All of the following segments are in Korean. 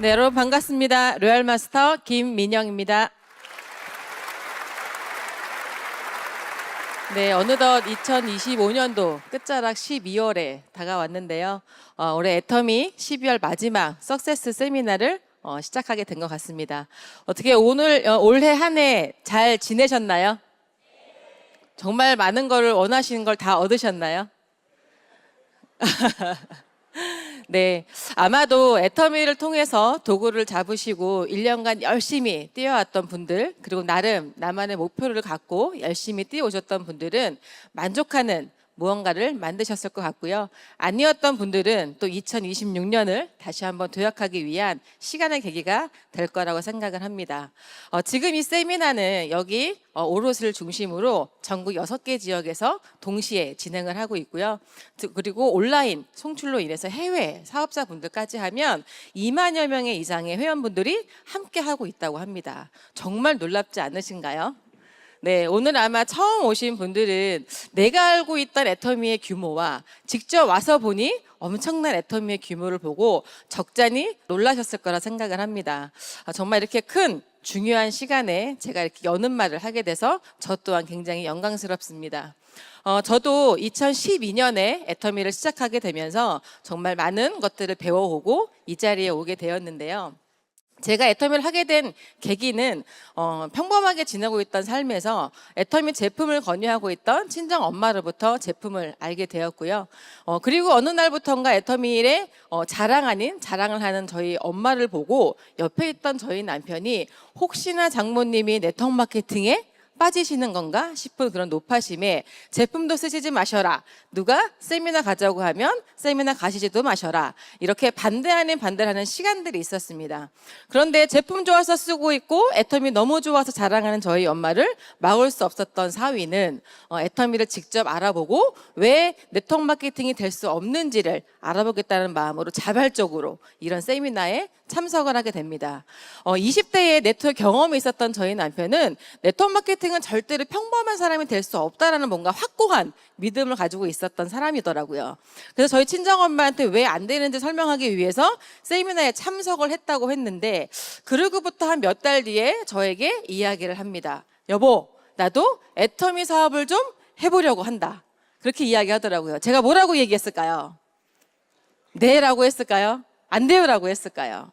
네, 여러분 반갑습니다. 로얄 마스터 김민영입니다. 네, 어느덧 2025년도 끝자락 12월에 다가왔는데요. 어, 올해 애터미 12월 마지막 석세스 세미나를 어, 시작하게 된 것 같습니다. 어떻게 오늘 어, 올해 한 해 잘 지내셨나요? 정말 많은 걸 원하시는 걸 다 얻으셨나요? 네. 아마도 애터미를 통해서 도구를 잡으시고 1년간 열심히 뛰어왔던 분들, 그리고 나름 나만의 목표를 갖고 열심히 뛰어오셨던 분들은 만족하는 무언가를 만드셨을 것 같고요. 아니었던 분들은 또 2026년을 다시 한번 도약하기 위한 시간의 계기가 될 거라고 생각을 합니다. 어, 지금 이 세미나는 여기 어, 오롯을 중심으로 전국 6개 지역에서 동시에 진행을 하고 있고요. 드- 그리고 온라인 송출로 인해서 해외 사업자분들까지 하면 2만여 명의 이상의 회원분들이 함께 하고 있다고 합니다. 정말 놀랍지 않으신가요? 네, 오늘 아마 처음 오신 분들은 내가 알고 있던 애터미의 규모와 직접 와서 보니 엄청난 애터미의 규모를 보고 적잖이 놀라셨을 거라 생각을 합니다. 아, 정말 이렇게 큰 중요한 시간에 제가 이렇게 여는 말을 하게 돼서 저 또한 굉장히 영광스럽습니다. 어, 저도 2012년에 애터미를 시작하게 되면서 정말 많은 것들을 배워오고 이 자리에 오게 되었는데요. 제가 애터미를 하게 된 계기는 어, 평범하게 지내고 있던 삶에서 애터미 제품을 권유하고 있던 친정 엄마로부터 제품을 알게 되었고요. 어, 그리고 어느 날부터인가 애터미의 어, 자랑 아닌 자랑을 하는 저희 엄마를 보고 옆에 있던 저희 남편이 혹시나 장모님이 네트워크 마케팅에 빠지시는 건가 싶은 그런 노파심에 제품도 쓰시지 마셔라. 누가 세미나 가자고 하면 세미나 가시지도 마셔라. 이렇게 반대 아닌 반대를 하는 시간들이 있었습니다. 그런데 제품 좋아서 쓰고 있고 애터미 너무 좋아서 자랑하는 저희 엄마를 막을 수 없었던 사위는 어, 애터미를 직접 알아보고 왜 네트워크 마케팅이 될 수 없는지를 알아보겠다는 마음으로 자발적으로 이런 세미나에 참석을 하게 됩니다. 어, 20대에 네트워크 경험이 있었던 저희 남편은 네트워크 마케팅은 절대로 평범한 사람이 될 수 없다라는 뭔가 확고한 믿음을 가지고 있었던 사람이더라고요. 그래서 저희 친정엄마한테 왜 안 되는지 설명하기 위해서 세미나에 참석을 했다고 했는데 그러고부터 한 몇 달 뒤에 저에게 이야기를 합니다. 여보, 나도 애터미 사업을 좀 해보려고 한다. 그렇게 이야기하더라고요. 제가 뭐라고 얘기했을까요? 네라고 했을까요? 안 돼요라고 했을까요?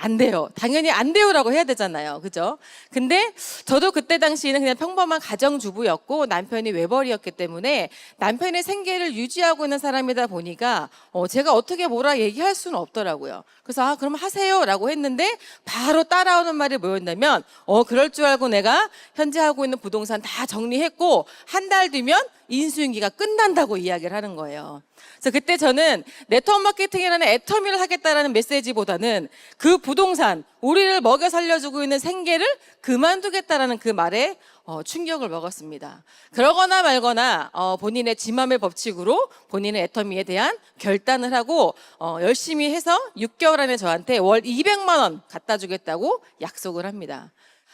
안 돼요. 당연히 안 돼요라고 해야 되잖아요. 그죠? 근데 저도 그때 당시에는 그냥 평범한 가정주부였고 남편이 외벌이였기 때문에 남편의 생계를 유지하고 있는 사람이다 보니까 어, 제가 어떻게 뭐라 얘기할 수는 없더라고요. 그래서 아, 그럼 하세요라고 했는데 바로 따라오는 말이 뭐였냐면 어, 그럴 줄 알고 내가 현재 하고 있는 부동산 다 정리했고 한 달 뒤면 인수인기가 끝난다고 이야기를 하는 거예요. 그래서 그때 저는 네트워크 마케팅이라는 애터미를 하겠다라는 메시지보다는 그 부동산, 우리를 먹여 살려주고 있는 생계를 그만두겠다라는 그 말에 어, 충격을 먹었습니다. 그러거나 말거나 어, 본인의 지맘의 법칙으로 본인의 애터미에 대한 결단을 하고 어, 열심히 해서 6개월 안에 저한테 월 200만 원 갖다 주겠다고 약속을 합니다.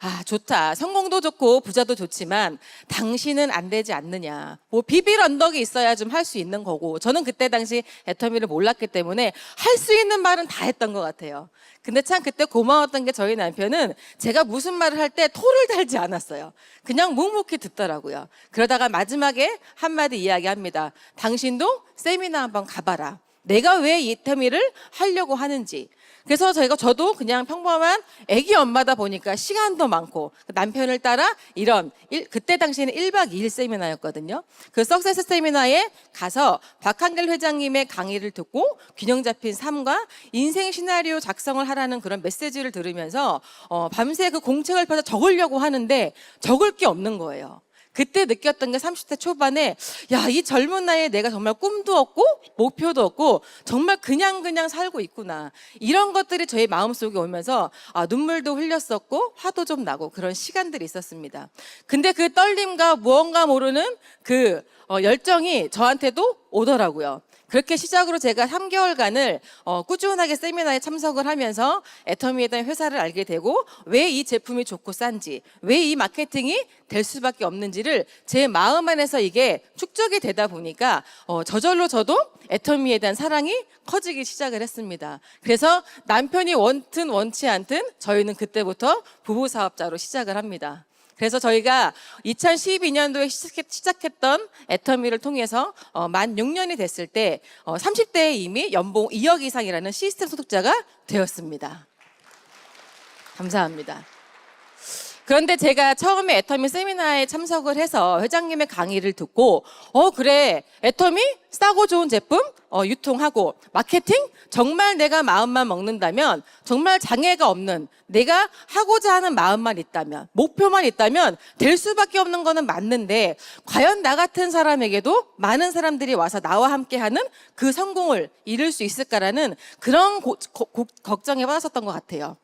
아, 좋다. 성공도 좋고 부자도 좋지만 당신은 안 되지 않느냐. 뭐 비빌 언덕이 있어야 좀 할 수 있는 거고. 저는 그때 당시 애터미를 몰랐기 때문에 할 수 있는 말은 다 했던 것 같아요. 근데 참 그때 고마웠던 게 저희 남편은 제가 무슨 말을 할 때 토를 달지 않았어요. 그냥 묵묵히 듣더라고요. 그러다가 마지막에 한마디 이야기합니다. 당신도 세미나 한번 가봐라. 내가 왜이 태미를 하려고 하는지. 그래서 저희가 저도 그냥 평범한 아기 엄마다 보니까 시간도 많고 남편을 따라 이런 일- 그때 당시에는 1박 2일 세미나였거든요. 그 석세스 세미나에 가서 박한길 회장님의 강의를 듣고 균형 잡힌 삶과 인생 시나리오 작성을 하라는 그런 메시지를 들으면서 어, 밤새 그 공책을 펴서 적으려고 하는데 적을 게 없는 거예요. 그때 느꼈던 게 30대 초반에 야, 이 젊은 나이에 내가 정말 꿈도 없고 목표도 없고 정말 그냥 그냥 살고 있구나. 이런 것들이 저의 마음속에 오면서 아, 눈물도 흘렸었고 화도 좀 나고 그런 시간들이 있었습니다. 근데 그 떨림과 무언가 모르는 그 어, 열정이 저한테도 오더라고요. 그렇게 시작으로 제가 3개월간을 어, 꾸준하게 세미나에 참석을 하면서 애터미에 대한 회사를 알게 되고 왜 이 제품이 좋고 싼지, 왜 이 마케팅이 될 수밖에 없는지를 제 마음 안에서 이게 축적이 되다 보니까 어, 저절로 저도 애터미에 대한 사랑이 커지기 시작을 했습니다. 그래서 남편이 원튼 원치 않든 저희는 그때부터 부부 사업자로 시작을 합니다. 그래서 저희가 2012년도에 시작했던 애터미를 통해서 어, 만 6년이 됐을 때 어, 30대에 이미 연봉 2억 이상이라는 시스템 소득자가 되었습니다. 감사합니다. 그런데 제가 처음에 애터미 세미나에 참석을 해서 회장님의 강의를 듣고 어 그래 애터미 싸고 좋은 제품 어, 유통하고 마케팅 정말 내가 마음만 먹는다면 정말 장애가 없는 내가 하고자 하는 마음만 있다면 목표만 있다면 될 수밖에 없는 거는 맞는데 과연 나 같은 사람에게도 많은 사람들이 와서 나와 함께 하는 그 성공을 이룰 수 있을까라는 그런 고- 고- 고- 걱정에 빠졌었던 것 같아요.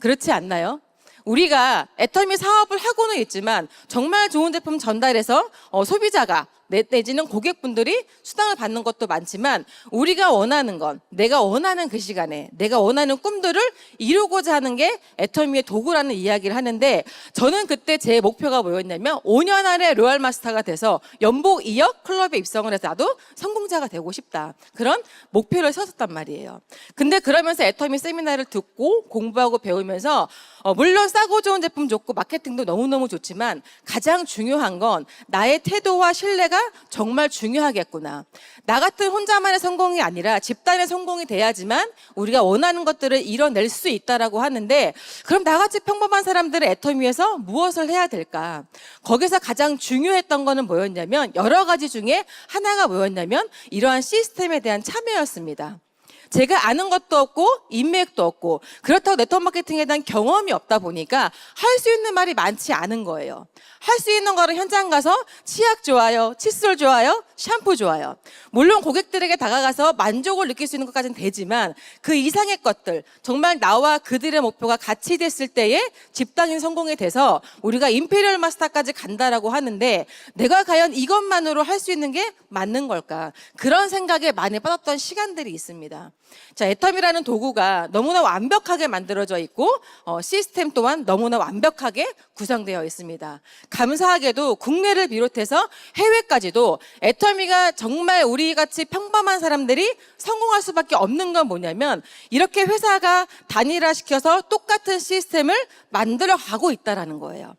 그렇지 않나요? 우리가 애터미 사업을 하고는 있지만 정말 좋은 제품 전달해서 어, 소비자가 내- 내지는 고객분들이 수당을 받는 것도 많지만 우리가 원하는 건 내가 원하는 그 시간에 내가 원하는 꿈들을 이루고자 하는 게 애터미의 도구라는 이야기를 하는데 저는 그때 제 목표가 뭐였냐면 5년 안에 로얄 마스터가 돼서 연봉 2억 클럽에 입성을 해서 나도 성공자가 되고 싶다. 그런 목표를 세웠단 말이에요. 근데 그러면서 애터미 세미나를 듣고 공부하고 배우면서 어, 물론 싸고 좋은 제품 좋고 마케팅도 너무너무 좋지만 가장 중요한 건 나의 태도와 신뢰가 정말 중요하겠구나. 나 같은 혼자만의 성공이 아니라 집단의 성공이 돼야지만 우리가 원하는 것들을 이뤄낼 수 있다라고 하는데 그럼 나같이 평범한 사람들의 애터미에서 무엇을 해야 될까? 거기서 가장 중요했던 거는 뭐였냐면 여러 가지 중에 하나가 뭐였냐면 이러한 시스템에 대한 참여였습니다. 제가 아는 것도 없고 인맥도 없고 그렇다고 네트워크 마케팅에 대한 경험이 없다 보니까 할 수 있는 말이 많지 않은 거예요. 할 수 있는 거는 현장 가서 치약 좋아요, 칫솔 좋아요, 샴푸 좋아요. 물론 고객들에게 다가가서 만족을 느낄 수 있는 것까지는 되지만 그 이상의 것들 정말 나와 그들의 목표가 같이 됐을 때에 집단인 성공이 돼서 우리가 임페리얼 마스터까지 간다라고 하는데 내가 과연 이것만으로 할 수 있는 게 맞는 걸까? 그런 생각에 많이 빠졌던 시간들이 있습니다. 자, 애텀이라는 도구가 너무나 완벽하게 만들어져 있고 어, 시스템 또한 너무나 완벽하게 구성되어 있습니다. 감사하게도 국내를 비롯해서 해외까지도 애터미가 정말 우리 같이 평범한 사람들이 성공할 수밖에 없는 건 뭐냐면 이렇게 회사가 단일화시켜서 똑같은 시스템을 만들어 가고 있다라는 거예요.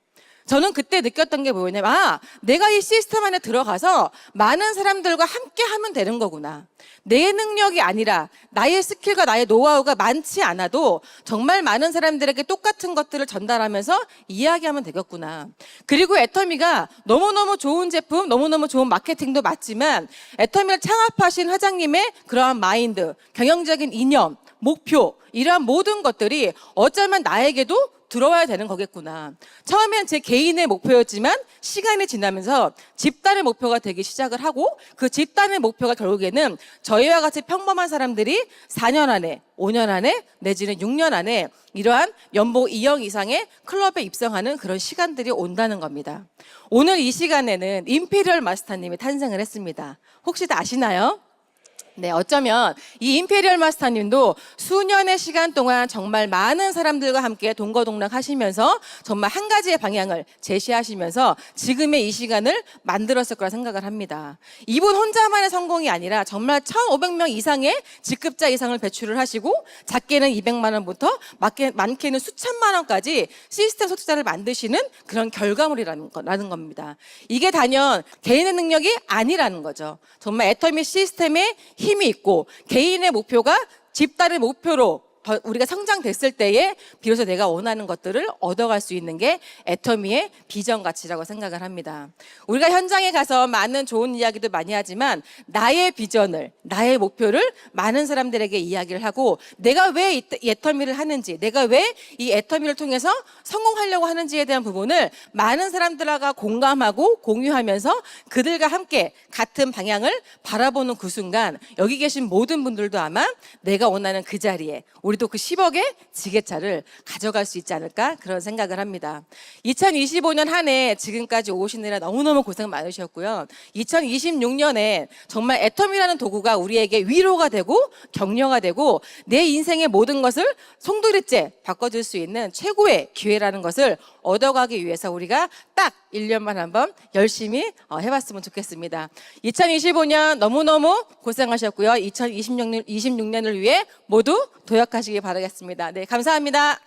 저는 그때 느꼈던 게 뭐냐면, 아, 내가 이 시스템 안에 들어가서 많은 사람들과 함께 하면 되는 거구나. 내 능력이 아니라 나의 스킬과 나의 노하우가 많지 않아도 정말 많은 사람들에게 똑같은 것들을 전달하면서 이야기하면 되겠구나. 그리고 애터미가 너무너무 좋은 제품, 너무너무 좋은 마케팅도 맞지만 애터미를 창업하신 회장님의 그러한 마인드, 경영적인 이념, 목표, 이러한 모든 것들이 어쩌면 나에게도 들어와야 되는 거겠구나. 처음엔 제 개인의 목표였지만 시간이 지나면서 집단의 목표가 되기 시작을 하고 그 집단의 목표가 결국에는 저희와 같이 평범한 사람들이 4년 안에, 5년 안에, 내지는 6년 안에 이러한 연봉 2억 이상의 클럽에 입성하는 그런 시간들이 온다는 겁니다. 오늘 이 시간에는 임페리얼 마스터님이 탄생을 했습니다. 혹시 다 아시나요? 네, 어쩌면 이 임페리얼 마스터님도 수년의 시간 동안 정말 많은 사람들과 함께 동거동락 하시면서 정말 한 가지의 방향을 제시하시면서 지금의 이 시간을 만들었을 거라 생각을 합니다. 이분 혼자만의 성공이 아니라 정말 1,500명 이상의 직급자 이상을 배출을 하시고 작게는 200만 원부터 많게, 많게는 수천만 원까지 시스템 소득자를 만드시는 그런 결과물이라는 겁니다. 이게 단연 개인의 능력이 아니라는 거죠. 정말 애터미 시스템에 힘이 있고 개인의 목표가 집단의 목표로 더 우리가 성장됐을 때에 비로소 내가 원하는 것들을 얻어갈 수 있는 게 애터미의 비전 가치라고 생각을 합니다. 우리가 현장에 가서 많은 좋은 이야기도 많이 하지만 나의 비전을, 나의 목표를 많은 사람들에게 이야기를 하고 내가 왜이 애터미를 하는지, 내가 왜 이 애터미를 통해서 성공하려고 하는지에 대한 부분을 많은 사람들과 공감하고 공유하면서 그들과 함께 같은 방향을 바라보는 그 순간 여기 계신 모든 분들도 아마 내가 원하는 그 자리에 우리 우리도 그 10억의 지게차를 가져갈 수 있지 않을까 그런 생각을 합니다. 2025년 한 해 지금까지 오시느라 너무너무 고생 많으셨고요. 2026년에 정말 애텀이라는 도구가 우리에게 위로가 되고 격려가 되고 내 인생의 모든 것을 송두리째 바꿔줄 수 있는 최고의 기회라는 것을 얻어가기 위해서 우리가 딱 1년만 한번 열심히 어, 해봤으면 좋겠습니다. 2025년 너무너무 고생하셨고요. 2026년, 26년을 위해 모두 도약하시기 바라겠습니다. 네, 감사합니다.